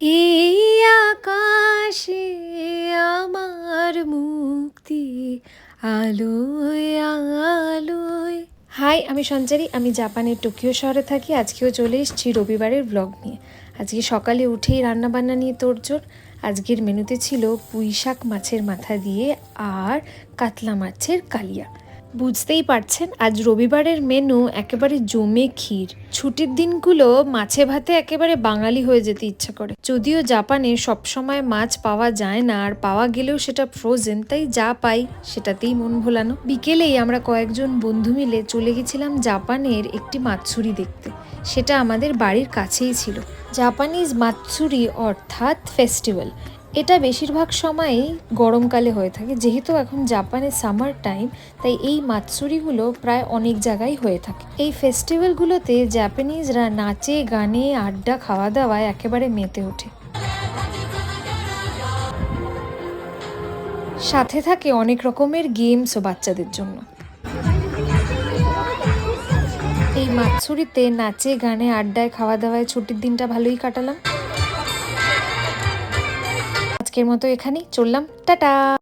এই আকাশে আমার মুক্তি, আলোয় আলোয়। হাই, আমি সঞ্চারী, আমি জাপানের টোকিও শহরে থাকি। আজকেও চলে এসেছি রবিবারের ব্লগ নিয়ে। আজকে সকালে উঠেই রান্নাবান্না নিয়ে তোড়জোড়। আজকের মেনুতে ছিল পুঁই শাক মাছের মাথা দিয়ে আর কাতলা মাছের কালিয়া। বুঝতেই পারছেন, আজ রবিবারের মেনু একেবারে জমে ক্ষীর। ছুটির দিনগুলো মাছে ভাতে একেবারে বাঙালি হয়ে যেতে ইচ্ছা করে। যদিও জাপানে সবসময় মাছ পাওয়া যায় না, আর পাওয়া গেলেও সেটা ফ্রোজেন তাই যা পাই সেটাতেই মন ভোলানো। বিকেলেই আমরা কয়েকজন বন্ধু মিলে চলে গেছিলাম জাপানের একটি মাতসুরি দেখতে। সেটা আমাদের বাড়ির কাছেই ছিল। জাপানিজ মাতসুরি অর্থাৎ ফেস্টিভ্যাল এটা বেশিরভাগ সময়ই গরমকালে হয়ে থাকে। যেহেতু এখন জাপানে সামার টাইম, তাই এই মাতসুরিগুলো প্রায় অনেক জায়গায় হয়ে থাকে। এই ফেস্টিভ্যালগুলোতে জাপানিজরা নাচে, গানে, আড্ডা খাওয়া দাওয়ায় একেবারে মেতে ওঠে। সাথে থাকে অনেক রকমের গেমসও বাচ্চাদের জন্য। এই মাতসুরিতে নাচে, গানে, আড্ডায় খাওয়া দাওয়ায় ছুটির দিনটা ভালোই কাটালাম। আজকের মতো এখানেই চললাম। টাটা!